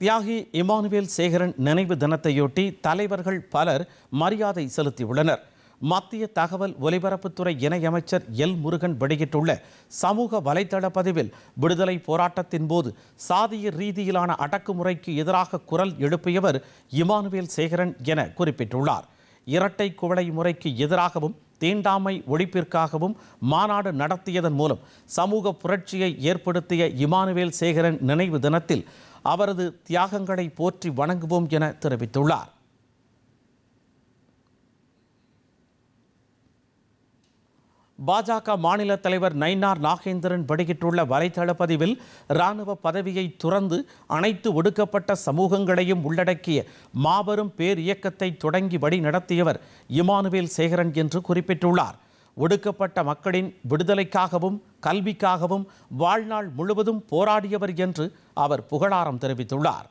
தியாகி இமானுவேல் சேகரன் நினைவு தினத்தையொட்டி தலைவர்கள் பலர் மரியாதை செலுத்தியுள்ளனர். மத்திய தகவல் ஒலிபரப்புத்துறை இணையமைச்சர் எல் முருகன் வெளியிட்டுள்ள சமூக வலைதள பதிவில் விடுதலை போராட்டத்தின் போது சாதிய ரீதியிலான அடக்குமுறைக்கு எதிராக குரல் எழுப்பியவர் இமானுவேல் சேகரன் என குறிப்பிட்டுள்ளார். இரட்டை குவளை முறைக்கு எதிராகவும் தீண்டாமை ஒழிப்பிற்காகவும் மாநாடு நடத்தியதன் மூலம் சமூக புரட்சியை ஏற்படுத்திய இமானுவேல் சேகரன் நினைவு தினத்தில் அவரது தியாகங்களை போற்றி வணங்குவோம் என தெரிவித்துள்ளார். பாஜக மாநில தலைவர் நயினார் நாகேந்திரன் வெளியிட்டுள்ள வலைதள பதிவில் இராணுவ பதவியை துறந்து அனைத்து ஒடுக்கப்பட்ட சமூகங்களையும் உள்ளடக்கிய மாபெரும் பேர் இயக்கத்தை தொடங்கி வழி நடத்தியவர் இமானுவேல் சேகரன் என்று குறிப்பிட்டுள்ளார். ஒடுக்கப்பட்ட மக்களின் விடுதலைக்காகவும் கல்விக்காகவும் வாழ்நாள் முழுவதும் போராடியவர் என்று அவர் புகழாரம் தெரிவித்துள்ளார்.